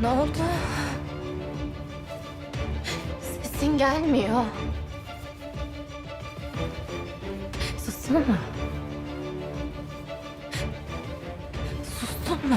Ne oldu? Sesin gelmiyor. Sustun mu? Sustun mu?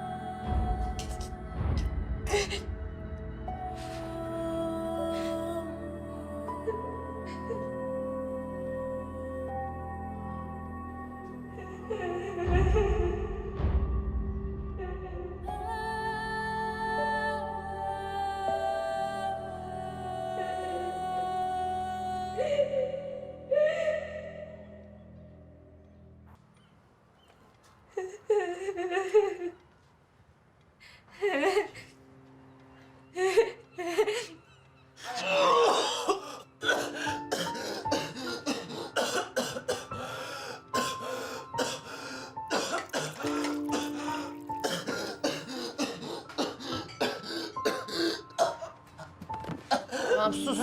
Tamam sus.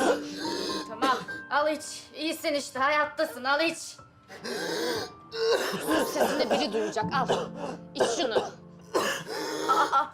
Tamam al iç. İyisin işte hayattasın al iç. Sus sesini biri duyacak al. İç şunu. Aa.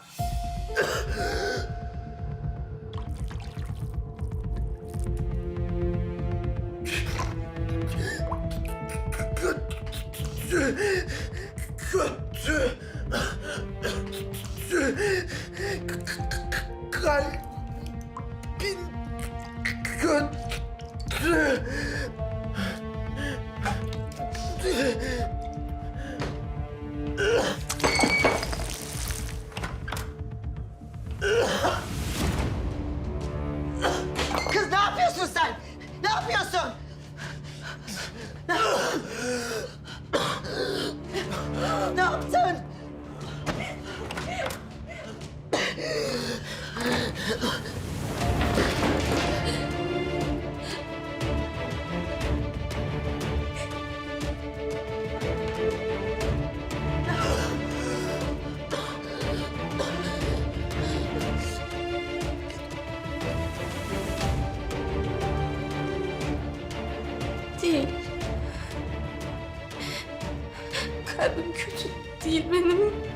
Değil. Kalbim kötü değil benim.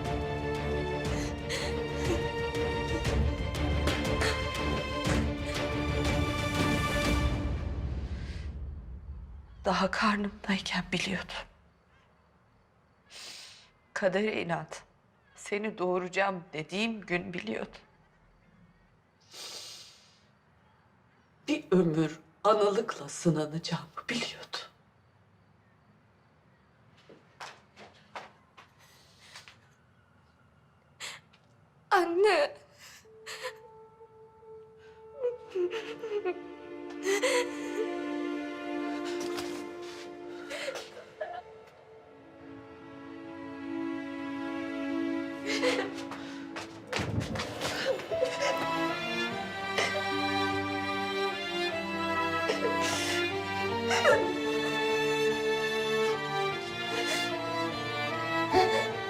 Daha karnımdayken biliyordum. Kadere inat. Seni doğuracağım dediğim gün biliyordum. Bir ömür analıkla sınanacağımı biliyordum.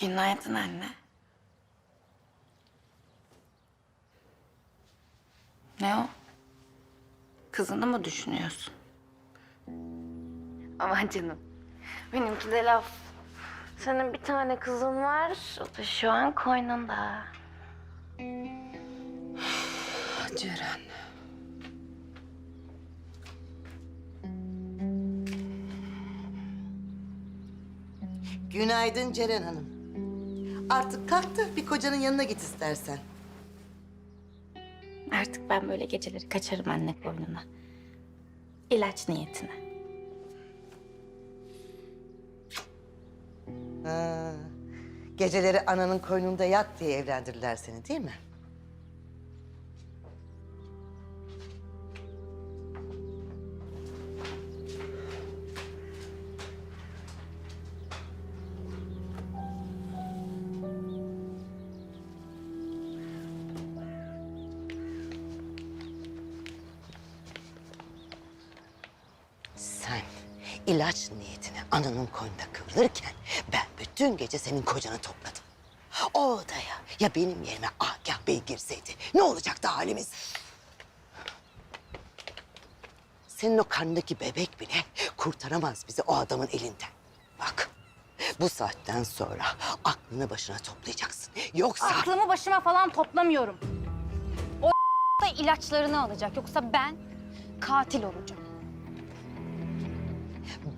Günaydın anne. Ne o? Kızını mı düşünüyorsun? Aman canım. Benimki de laf. Senin bir tane kızın var. O da şu an koynunda. Ceren. Günaydın Ceren Hanım. Artık kalk da bir kocanın yanına git istersen. Artık ben böyle geceleri kaçarım anne koynuna. İlaç niyetine. Ha, geceleri ananın koynunda yat diye evlendirdiler seni değil mi? İlaç niyetine ananın koynunda kıvrılırken ben bütün gece senin kocanı topladım. O odaya ya benim yerime Agah Bey girseydi ne olacaktı halimiz? Senin o karnındaki bebek bile kurtaramaz bizi o adamın elinden. Bak bu saatten sonra aklını başına toplayacaksın. Yoksa... Aklımı başıma falan toplamıyorum. O da ilaçlarını alacak. Yoksa ben katil olacağım.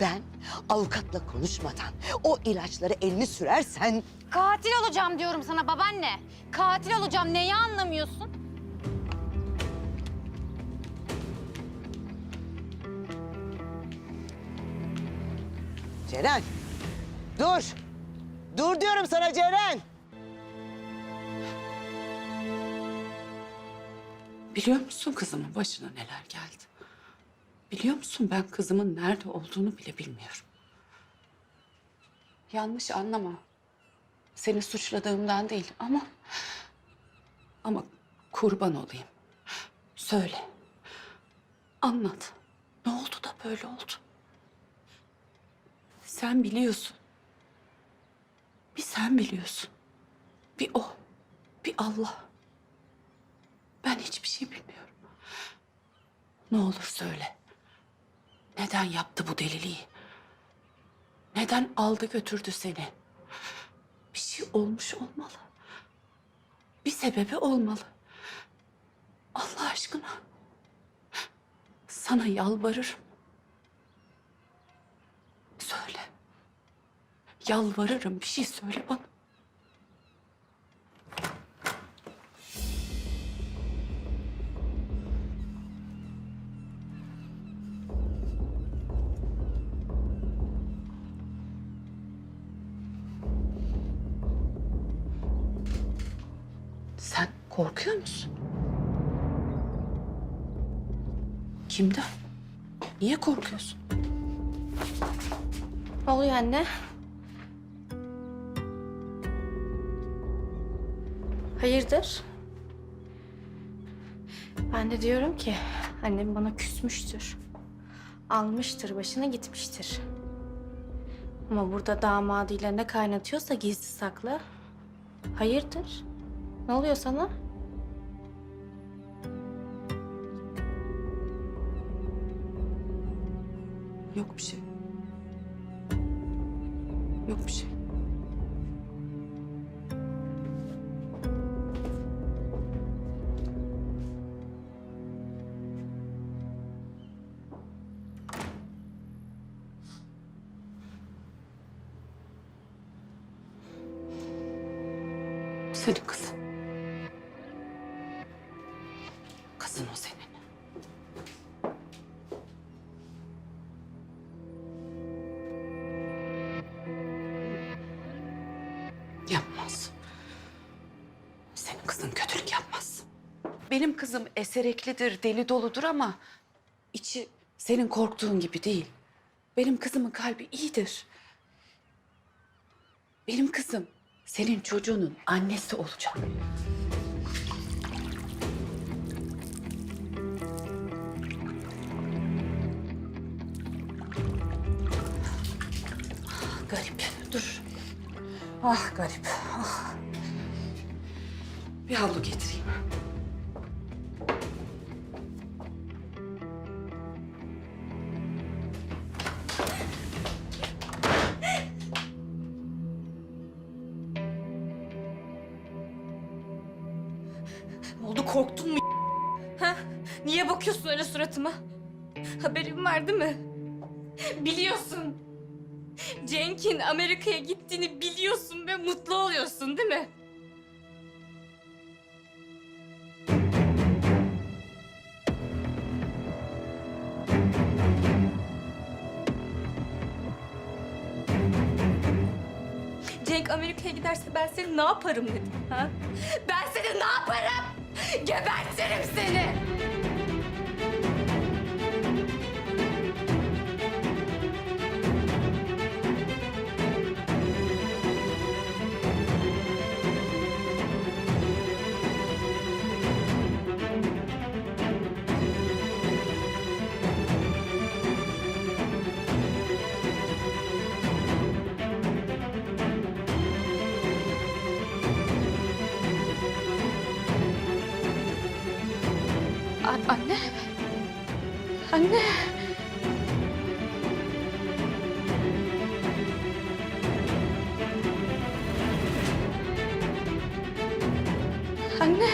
Ben avukatla konuşmadan o ilaçları elini sürersen Katil olacağım diyorum sana babaanne. Katil olacağım. Neyi anlamıyorsun? Ceren dur. Dur diyorum sana Ceren. Biliyor musun kızımın başına neler geldi? Biliyor musun ben kızımın nerede olduğunu bile bilmiyorum. Yanlış anlama. Seni suçladığımdan değil ama... Ama kurban olayım. Söyle. Anlat. Ne oldu da böyle oldu? Sen biliyorsun. Bir sen biliyorsun. Bir o. Bir Allah. Ben hiçbir şey bilmiyorum. Ne olur söyle. Neden yaptı bu deliliği? Neden aldı götürdü seni? Bir şey olmuş olmalı. Bir sebebi olmalı. Allah aşkına. Sana yalvarırım. Söyle. Yalvarırım bir şey söyle bana. Korkuyor musun? Kimden? Niye korkuyorsun? Ne oluyor anne? Hayırdır? Ben de diyorum ki annem bana küsmüştür. Almıştır başına gitmiştir. Ama burada damadıyla ne kaynatıyorsa gizli saklı. Hayırdır? Ne oluyor sana? Yok bir şey. Yok bir şey. Senin kızın. Kızın o senin. Yapmaz. Senin kızın kötülük yapmaz. Benim kızım esereklidir, deli doludur ama içi senin korktuğun gibi değil. Benim kızımın kalbi iyidir. Benim kızım senin çocuğunun annesi olacak. Garip, dur. Ah garip. Ah. Bir havlu getireyim. Ne oldu korktun mu? Ha? Niye bakıyorsun öyle suratıma? Haberin var değil mi? Biliyorsun. Cenk'in Amerika'ya gittiğini biliyorsun ve mutlu oluyorsun değil mi? Cenk Amerika'ya giderse ben seni ne yaparım dedim ha? Ben seni ne yaparım? Gebertirim seni. Anne. Anne. Anne.